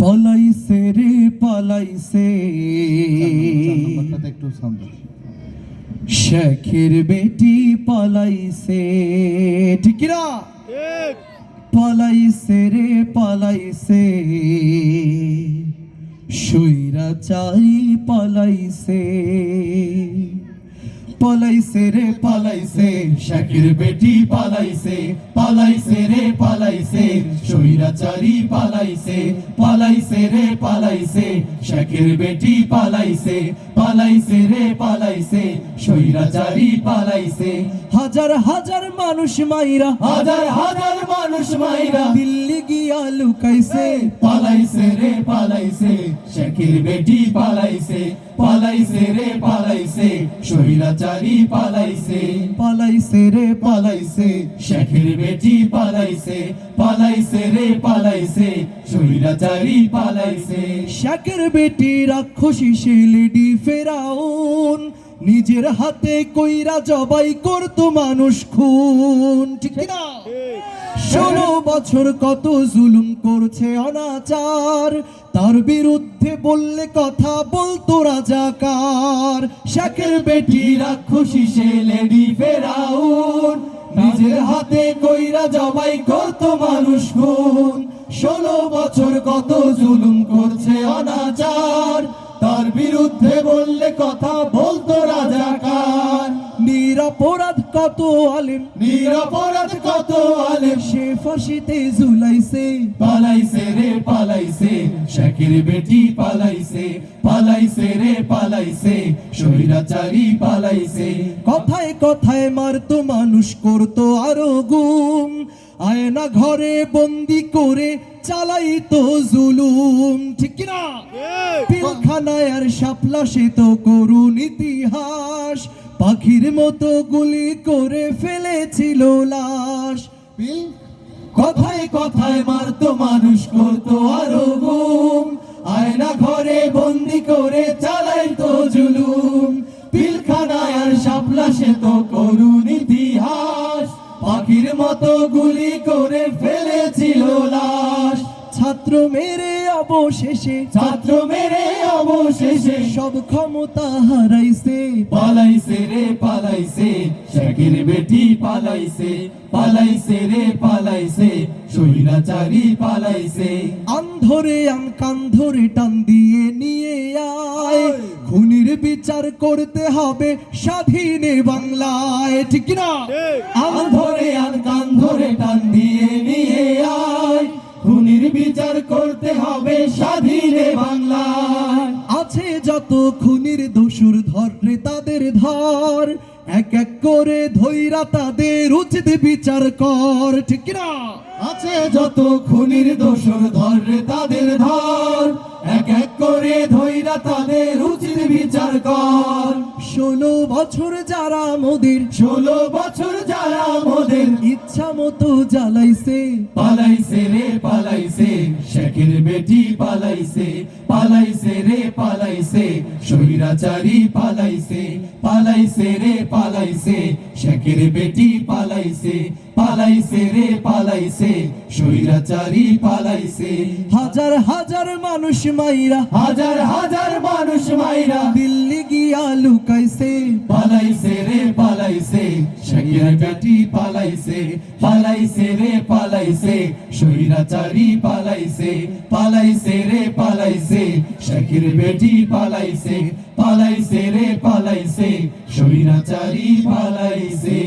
পালাইছে রে পালাইছে একটু শেখের বেটি পালাইছে ঠিক না পালাইছে রে পালাইছে সইরা চাই পালাইছে পালাইছে রে, পালাইছে। শাকির বেটি পালাইছে পালাইছে রে, পালাইছে। সৈরাচারি পালাইছে পালাইছে রে, পালাইছে। শাকির বেটি পালাইছে পালাইছে রে, পালাইছে। সৈরাচারি পালাইছে। হাজার হাজার মানুষ মাইরা হাজার হাজার মানুষ মাইরা। দিল্লি গিয়া লুকাইছে। পালাইছে রে পালাইছে। বেটি পালাইছে পালাইছে রে পালাইছে। পালাইছে। পালাইছে রে পালাইছে। শেখের বেটি পালাইছে পালাইছে রে পালাইছে। সৈরাচারি পালাইছে। শেখের বেটি রাক্ষসী সে লেডি ফেরাউন নিজের হাতে কইরা জবাই করতো মানুষ খুন, ঠিক না ষোলো বছর কত জুলুম করছে অনাচার, তার বিরুদ্ধে বললে কথা বলতো রাজাকার। শাকের বেটি রাক্ষসী, সে লেডি ফেরাউন। নিজের হাতে কইরা জবাই করতো মানুষ খুন। ষোলো বছর কত জুলুম বিরুদ্ধে বললে কথা বলতো রাজাকার নিরাপরাধ কত আলেম? নিরাপরাধ কত আলেম? সে ফাঁসিতে ঝুলাইছে। পালাইছে রে পালাইছে। শাকির বেটি পালাইছে পালাইছে রে পালাইছে। সৈরাচারি পালাইছে। কথায় কথায় মারতো মানুষ করতো আরও গুম। আয়না ঘরে বন্দি করে চালাইতো জুলুম ঠিক না পিলখানায় আর শাপলা সে তো করুন ইতিহাস। পাখির মতো গুলি করে ফেলেছিল লাশ। কথায় কথায় মারতো মানুষ করতো আরও গুম। আয়না ঘরে বন্দি করে চালাইতো জুলুম। পিলখানায় আর শাপলা সে তো করুন ইতিহাস। পাখির মতো গুলি করে ছাত্র মেরে অবশেষে ছাত্র মেরে অবশেষে। সব ক্ষমতা হারাইছে। পালাইছে রে পালাইছে। শেখের বেটি পালাইছে পালাইছে রে পালাইছে। সৈরাচারি পালাইছে। আন্ধরে আন কান্ধরে টান দিয়ে নিয়ে আয়। খুনির বিচার করতে হবে স্বাধীনে বাংলায় ঠিক না স্বাধীনে বাংলা আছে যত খুনির দোষুর ধরে তাদের ধর। এক এক করে ধৈরা তাদের উচিত বিচার কর ঠিক না আছে যত খুনির দোষর ধরে তাদের ধর। এক এক করে ধৈরা তাদের উচিত বিচার কর। ষোলো বছর যারা মোদের ষোলো বছর যারা মোদের ইচ্ছা মতো জ্বালাইছে। পালাইছে রে পালাইছে শেখের বেটি পালাইছে পালাইছে রে পালাইছে সৈরাচারি পালাইছে পালাইছে রে পালাইছে শেখের বেটি পালাইছে পালাইছে রে পালাইছে সৈরাচারি পালাইছে। হাজার হাজার মানুষ মাইরা হাজার হাজার মানুষ মাইরা দিল্লি গিয়া লুকাইছে পালাইছে রে পালাইছে শেখের বেটি পালাইছে পালাইছে রে পালাইছে সৈরাচারি পালাইছে পালাইছে রে পালাইছে শেখের বেটি পালাইছে পালাইছে রে পালাইছে সৈরাচারি পালাইছে